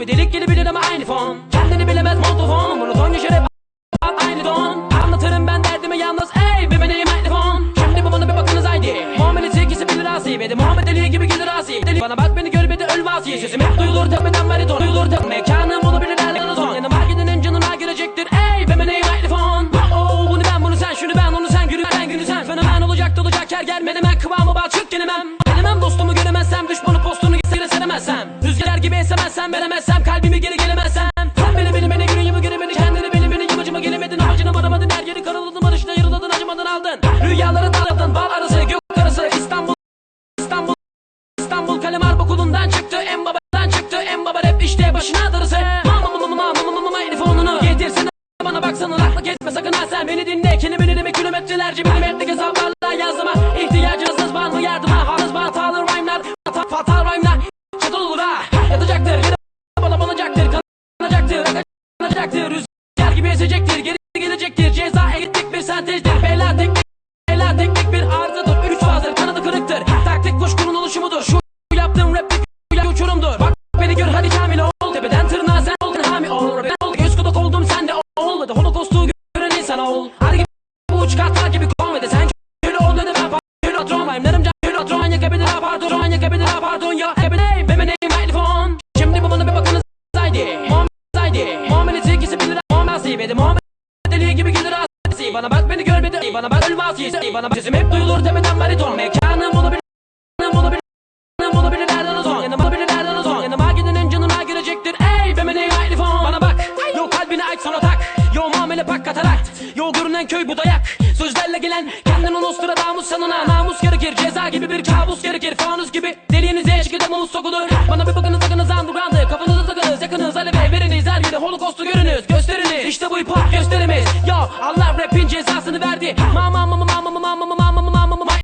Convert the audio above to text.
Bir delik gelebilir ama aynı fon. Kendini bilemez montofon. Monoton yaşar hep aynı don. Anlatırım ben derdimi yalnız ey bir benim mikrofon Şimdi bu bana bir bakınız haydi. Muamelesi ikisi bilir asi de Muhammed Ali gibi gelir asi Deli bana bak beni gör bir de ölme asi Sesim hep duyulur tepeden bariton Duyulur tep mekanım bunu bilir derler son Yanıma gidenin canına girecektir ey be benim mikrofon Oh bunu ben bunu sen şunu ben onu sen gülü ben günü sen. Fenomen olacak dolacak her gel menemen. Kıvamı bal çık gelemem Gelemem dostumu göremezsem düşmanı postunu gitsene seremezsem Rüzgar gibi esemezsem veremezsem kalbimi geri gelemezsem. Sen beni beni beni yüreğimi göre beni? Kendini beni beni yamacıma gelemedin amacına varamadın her yeri karaladın barışına yarıladın acımadın aldın. Rüyaları dağladın bal arası gök arası İstanbul İstanbul İstanbul kalem harp okulundan çıktı en babadan çıktı en baba rap işte başına darısı. Mama mama mama mama mama mama telefonunu Getirsene bana baksana lakla kesme sakın ha sen. Beni dinle demek kilometrelerce milimetrik hesaplarla yazdıma İhtiyacınız ha Yatacaktır yine bana banacaktır Kanacaktır Kanacaktır Rüzgar gibi esecektir Geri gelecektir Ceza eğittik bir sentezdir Bela teknik Bela teknik bir arızadır Üç fazdır kanadı kırıktır Taktik kuşkunun oluşumudur Şu yaptığım rap bir uçurumdur Bak beni gör hadi kamil ol Tepeden tırnağa sen oldun hami ol Ben ol göz kulak oldum sen de olmadı Holokostu gören insan ol Hadi gibi bu uç katlar gibi komedi Sen köylü ol dedi ben köylü atron Rhyme'larım can köylü atron Yakabilir ha pardon yakabilir ha pardon Ya yakabilir Sibedi Muhammed Deli gibi gelir asi Bana bak beni gör bir de Bana bak ölme asi Bana bak sesim hep duyulur tepeden bariton. Mekanım bunu bilir bunu bilir bunu bilir nereden uzun Yanıma bilir nereden uzun Yanıma gidenin canına girecektir. Ey be neyim mikrofon Bana bak Yo kalbini aç sonra tak Yo muamele bak katarakt Yo görünen köy bu dayak. Sözlerle gelen kendini Nostradamus sanına Namus gerekir ceza gibi bir kabus gerekir. Fanus gibi deliğinize şekilde muz sokulur. Bana bir bakınız sakınız underground'ı Kafanızı takınız yakınız. Alev veriniz Her yerde holokostu görünüz işte bu hip hop gösterimiz. Yo Allah rapin cezasını verdi. Mama mama mama mama mama